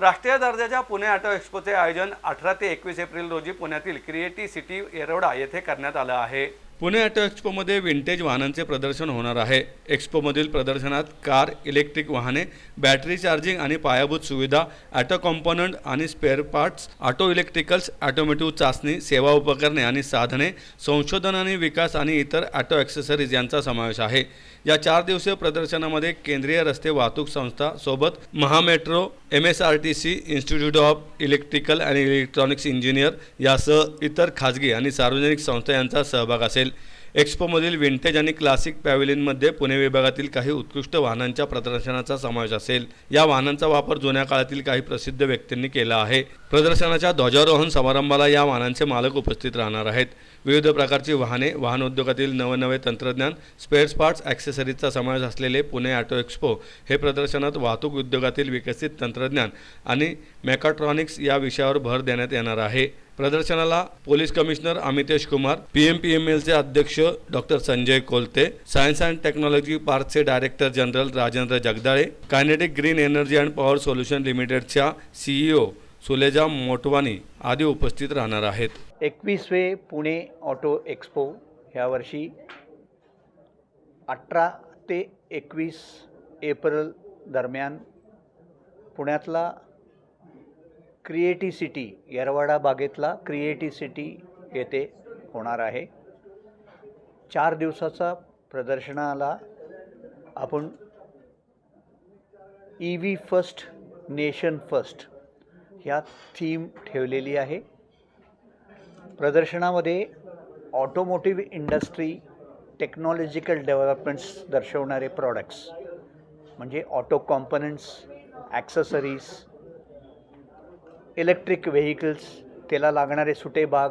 राष्ट्रीय दर्जाच्या पुणे ऑटो एक्स्पोचे आयोजन अठरा ते एकवीस एप्रिल रोजी पुण्यातील क्रिएटिव्ह सिटी येरवडा येथे करण्यात आलं आहे. पुणे ऑटो एक्स्पोमध्ये विंटेज वाहनांचे प्रदर्शन होणार आहे. एक्स्पोमधील प्रदर्शनात कार इलेक्ट्रिक वाहने बॅटरी चार्जिंग आणि पायाभूत सुविधा ॲटो कॉम्पोनंट आणि spare parts auto electricals automotive चाचणी सेवा उपकरणे आणि साधने संशोधन आणि विकास आणि इतर ॲटो ॲक्सेसरीज यांचा समावेश आहे. या चार दिवसीय प्रदर्शनामध्ये केंद्रीय रस्ते वाहतूक संस्था सोबत Mahametro M S R T C institute of electrical आणि इलेक्ट्रॉनिक्स इंजिनियर यासह इतर खाजगी आणि सार्वजनिक संस्था यांचा सहभाग असेल. él एक्स्पोमधील विंटेज आणि क्लासिक पॅव्हिलियनमध्ये पुणे विभागातील काही उत्कृष्ट वाहनांच्या प्रदर्शनाचा समावेश असेल. या वाहनांचा वापर जुन्या काळातील काही प्रसिद्ध व्यक्तींनी केला आहे. प्रदर्शनाच्या ध्वजारोहण समारंभाला या वाहनांचे मालक उपस्थित राहणार आहेत. विविध प्रकारची वाहने वाहन उद्योगातील नवनवे तंत्रज्ञान स्पेअर्स पार्ट्स ॲक्सेसरीजचा समावेश असलेले पुणे ऑटो एक्स्पो हे प्रदर्शनात वाहतूक उद्योगातील विकसित तंत्रज्ञान आणि मेकाट्रॉनिक्स या विषयावर भर देण्यात येणार आहे. प्रदर्शनाला police commissioner Amitesh Kumar P M P M एलचे अध्यक्ष doctor Sanjay Kolte science and technology पार्कचे director general Rajendra Jagdale Kinetic Green Energy and Power Solution लिमिटेडच्या सीईओ सुलेजा मोटवानी आदी उपस्थित राहणार आहेत. एकवीसवे पुणे ऑटो एक्स्पो ह्या वर्षी अठरा ते एकवीस एप्रिल दरम्यान पुण्यातला क्रिएटिव्ह सिटी येरवाडा बागेतला क्रिएटिव्ह सिटी येथे होणार आहे. चार दिवसाचा प्रदर्शनाला आपण E V first nation first ह्या थीम ठेवलेली आहे. प्रदर्शनामध्ये ऑटोमोटिव्ह इंडस्ट्री टेक्नॉलॉजिकल डेव्हलपमेंट्स दर्शवणारे प्रॉडक्ट्स म्हणजे auto components accessories electric vehicles त्याला लागणारे सुटे भाग.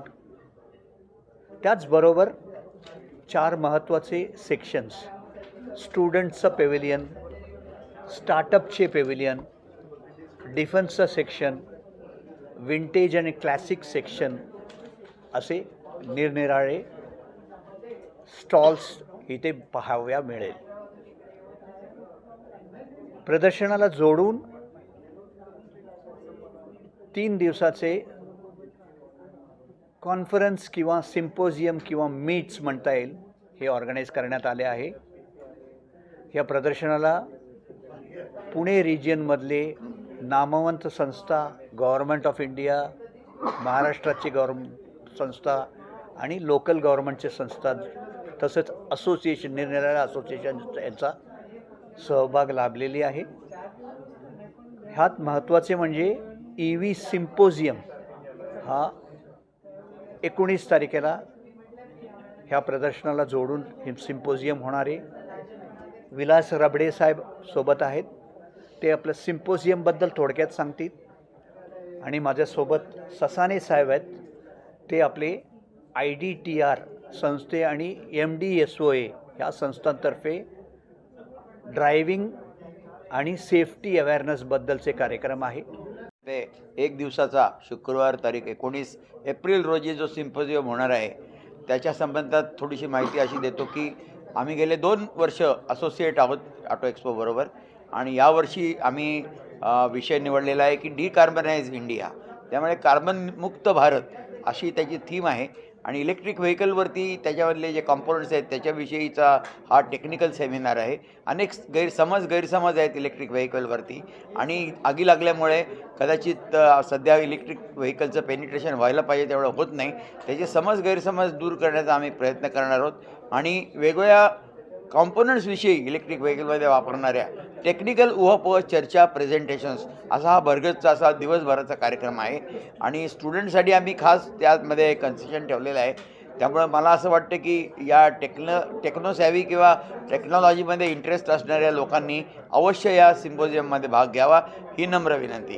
त्याचबरोबर चार महत्त्वाचे सेक्शन्स स्टुडंटचं पेव्हिलियन स्टार्टअपचे पेव्हिलियन डिफन्सचं सेक्शन विंटेज आणि क्लासिक सेक्शन असे निरनिराळे स्टॉल्स इथे पाहाव्या मिळेल. प्रदर्शनाला जोडून तीन दिवसाचे कॉन्फरन्स किंवा सिम्पोजियम किंवा मीट्स म्हणता येईल हे ऑर्गनाईज करण्यात आले आहे. या प्रदर्शनाला पुणे रिजियनमधले नामवंत संस्था गव्हर्मेंट ऑफ इंडिया महाराष्ट्राची गव्हर्म संस्था आणि लोकल गव्हर्मेंटचे संस्था तसंच असोसिएशन निरनिराळ्या असोसिएशन यांचा सहभाग लाभलेली आहे. ह्यात महत्त्वाचे म्हणजे ई व्ही सिम्पोजियम हा एकोणीस तारखेला ह्या प्रदर्शनाला जोडून हे सिम्पोजियम होणारे विलास रबडे साहेब सोबत आहेत. ते आपलं सिम्पोजियमबद्दल थोडक्यात सांगतील. आणि माझ्यासोबत ससाने साहेब आहेत. ते आपले आय डी टी आर संस्थे आणि M D S O A ह्या संस्थांतर्फे ड्रायव्हिंग आणि सेफ्टी अवेअरनेसबद्दलचे कार्यक्रम आहे. ते एक दिवसाचा शुक्रवार तारीख एकोणीस एप्रिल रोजी जो सिम्पोजियम होणार आहे त्याच्या संबंधात थोडीशी माहिती अशी देतो की आम्ही गेले दोन वर्ष असोसिएट आहोत ऑटो एक्सपोबरोबर आणि यावर्षी आम्ही विषय निवडलेला आहे की डी कार्बनाइज इंडिया. त्यामुळे कार्बन मुक्त भारत अशी त्याची थीम आहे. आणि इलेक्ट्रिक व्हेकलवरती त्याच्यामधले जे कॉम्पोनंट्स आहेत त्याच्याविषयीचा हा टेक्निकल सेमिनार आहे. अनेक गैरसमज गैरसमज आहेत इलेक्ट्रिक व्हेकलवरती आणि आगी लागल्यामुळे कदाचित सध्या इलेक्ट्रिक व्हेकलचं पेनिट्रेशन व्हायला पाहिजे तेवढं होत नाही. त्याचे समज गैरसमज दूर करण्याचा आम्ही प्रयत्न करणार आहोत. आणि वेगवेगळ्या कॉम्पोनंट्सविषयी इलेक्ट्रिक व्हेकलमध्ये वापरणाऱ्या टेक्निकल उहापोह चर्चा प्रेझेंटेशन्स असा हा भरगतचा असा दिवसभराचा कार्यक्रम आहे. आणि स्टुडंटसाठी आम्ही खास त्यामध्ये कन्सेशन ठेवलेलं आहे. त्यामुळं मला असं वाटतं की या टेक्नो टेक्नोसॅवी किंवा टेक्नॉलॉजीमध्ये इंटरेस्ट असणाऱ्या लोकांनी अवश्य या सिम्पोजियममध्ये भाग घ्यावा ही नम्र विनंती.